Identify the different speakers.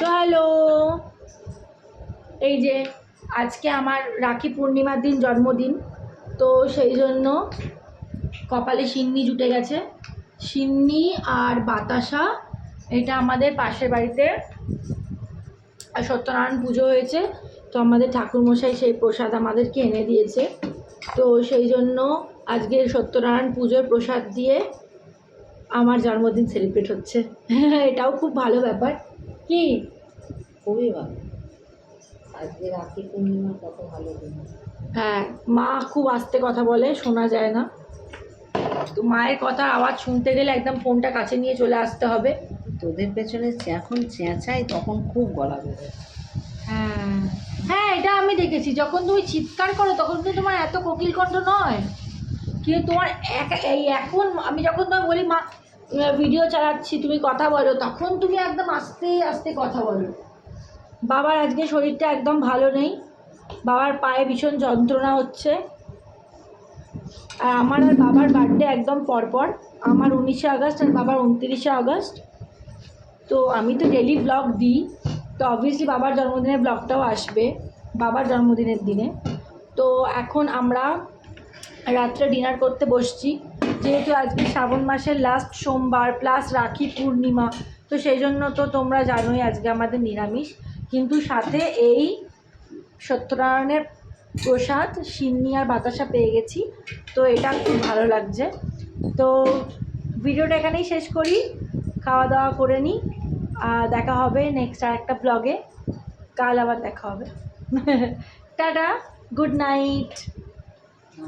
Speaker 1: তো হ্যালো এই যে আজকে আমার রাখি পূর্ণিমার দিন, জন্মদিন। তো সেই জন্য কপালে সিন্নি জুটে গেছে। সিন্নি আর বাতাসা, এটা আমাদের পাশের বাড়িতে সত্যনারায়ণ পুজো হয়েছে। তো আমাদের ঠাকুরমশাই সেই প্রসাদ আমাদেরকে এনে দিয়েছে। তো সেই জন্য আজকে সত্যনারায়ণ পুজোর প্রসাদ দিয়ে আমার জন্মদিন সেলিব্রেট হচ্ছে। এটাও খুব ভালো ব্যাপার। কি?
Speaker 2: খুবই ভালো আজকে রাখি পূর্ণিমা কত ভালো দিন।
Speaker 1: হ্যাঁ মা খুব আস্তে কথা বলে শোনা যায় না। তো মায়ের কথা আওয়াজ শুনতে গেলে একদম ফোনটা কাছে নিয়ে চলে আসতে হবে।
Speaker 2: তোদের পেছনে যখন চেঁচাই তখন খুব গলা বেরোয়
Speaker 1: হ্যাঁ। হ্যাঁ এটা আমি দেখেছি। যখন তুমি চিৎকার করো তখন কিন্তু তোমার এত কোকিল কণ্ঠ নয়। কিন্তু তোমার এক এই এখন আমি যখন তোমায় বলি মা ভিডিও চালাচ্ছি, তুমি কথা বলো। তখন তুমি একদম আস্তে আস্তে কথা বলো। বাবার আজকে শরীরটা একদম ভালো নেই। বাবার পায়ে ভীষণ যন্ত্রণা হচ্ছে। আর আমার আর বাবার বার্থডে একদম পরপর। আমার উনিশে আগস্ট আর বাবার উনত্রিশে আগস্ট। তো আমি তো ডেলি ব্লগ দিই। তো অবভিয়াসলি বাবার জন্মদিনের ব্লগটাও আসবে। বাবার জন্মদিনের দিনে। তো এখন আমরা রাত্রে ডিনার করতে বসছি। যেহেতু আজকে শ্রাবণ মাসের লাস্ট সোমবার প্লাস রাখি পূর্ণিমা, তো সেই জন্য তো তোমরা জানোই আজকে আমাদের নিরামিষ। কিন্তু সাথে এই সত্যনারায়ণের প্রসাদ সিন্নি আর বাতাসা পেয়ে গেছি, তো এটা খুব ভালো লাগছে। তো ভিডিওটা এখানেই শেষ করি, খাওয়া দাওয়া করে নিই, আর দেখা হবে নেক্সট আর একটা ব্লগে কাল আবার দেখা হবে। Tata good night